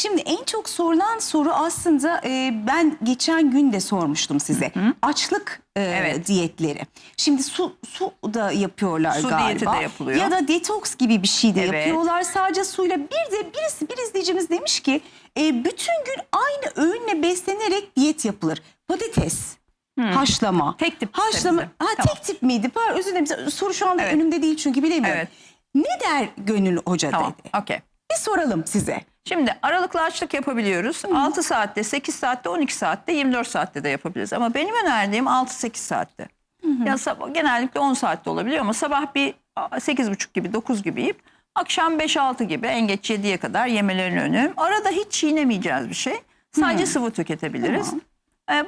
Şimdi en çok sorulan soru aslında e, ben geçen gün de sormuştum size. Açlık e, Evet. diyetleri. Şimdi su su da yapıyorlar Su galiba. diyeti de yapılıyor. Ya da detoks gibi bir şey de Evet. yapıyorlar sadece suyla. Bir de birisi bir izleyicimiz demiş ki e, bütün gün aynı öğünle beslenerek diyet yapılır. Patates, haşlama. Tek tip Haşlama. Ha Tamam. tek tip miydi? Pardon özür dilerim. Soru şu anda Evet. önümde değil çünkü bilemiyorum. Evet. Ne der Gönül Hoca Tamam. dedi? Okey. Bir soralım size. Şimdi aralıklı açlık yapabiliyoruz. 6 saatte, 8 saatte, 12 saatte, 24 saatte de yapabiliriz. Ama benim önerdiğim 6-8 saatte. Ya sabah, genellikle 10 saatte olabiliyor ama sabah bir 8.30 gibi 9 gibi yiyip akşam 5-6 gibi en geç 7'ye kadar yemelerini öneriyorum. Arada hiç çiğnemeyeceğiz bir şey. Sadece sıvı tüketebiliriz. Ee,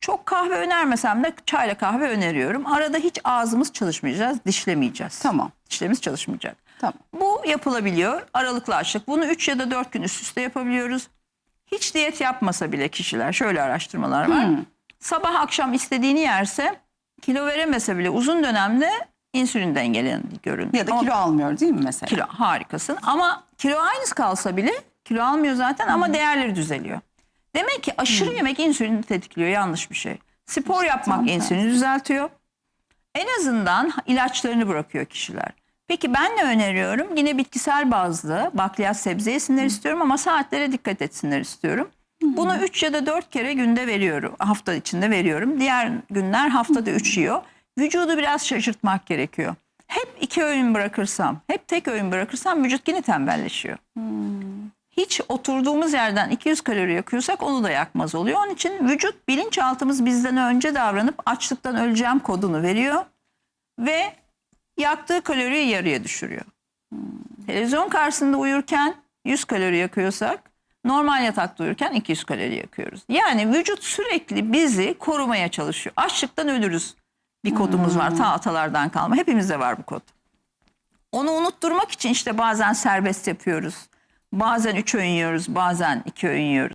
çok kahve önermesem de çayla kahve öneriyorum. Arada hiç ağzımız çalışmayacağız, dişlemeyeceğiz. Tamam. Dişlerimiz çalışmayacak. Tamam. Bu yapılabiliyor. Aralıklı açlık. Bunu 3 ya da 4 gün üst üste yapabiliyoruz. Hiç diyet yapmasa bile kişiler şöyle araştırmalar var. Hmm. Sabah akşam istediğini yerse kilo veremese bile uzun dönemde insülin dengeleyen görünüyor. Ya da kilo almıyor değil mi mesela? Kilo harikasın ama kilo aynı kalsa bile kilo almıyor zaten ama değerleri düzeliyor. Demek ki aşırı yemek insülini tetikliyor yanlış bir şey. Spor yapmak insülini düzeltiyor. En azından ilaçlarını bırakıyor kişiler. Peki ben ne öneriyorum? Yine bitkisel bazlı bakliyat sebze yesinler istiyorum ama saatlere dikkat etsinler istiyorum. Bunu 3 ya da 4 kere günde veriyorum. Hafta içinde veriyorum. Diğer günler haftada 3 yiyor. Vücudu biraz şaşırtmak gerekiyor. Hep iki öğün bırakırsam, hep tek öğün bırakırsam vücut yine tembelleşiyor. Hiç oturduğumuz yerden 200 kalori yakıyorsak onu da yakmaz oluyor. Onun için vücut bilinçaltımız bizden önce davranıp açlıktan öleceğim kodunu veriyor ve yaktığı kaloriyi yarıya düşürüyor. Televizyon karşısında uyurken 100 kalori yakıyorsak normal yatakta uyurken 200 kalori yakıyoruz. Yani vücut sürekli bizi korumaya çalışıyor. Açlıktan ölürüz. Bir kodumuz var ta atalardan kalma. Hepimizde var bu kod. Onu unutturmak için işte bazen serbest yapıyoruz. Bazen 3 öğün yiyoruz, bazen 2 öğün yiyoruz.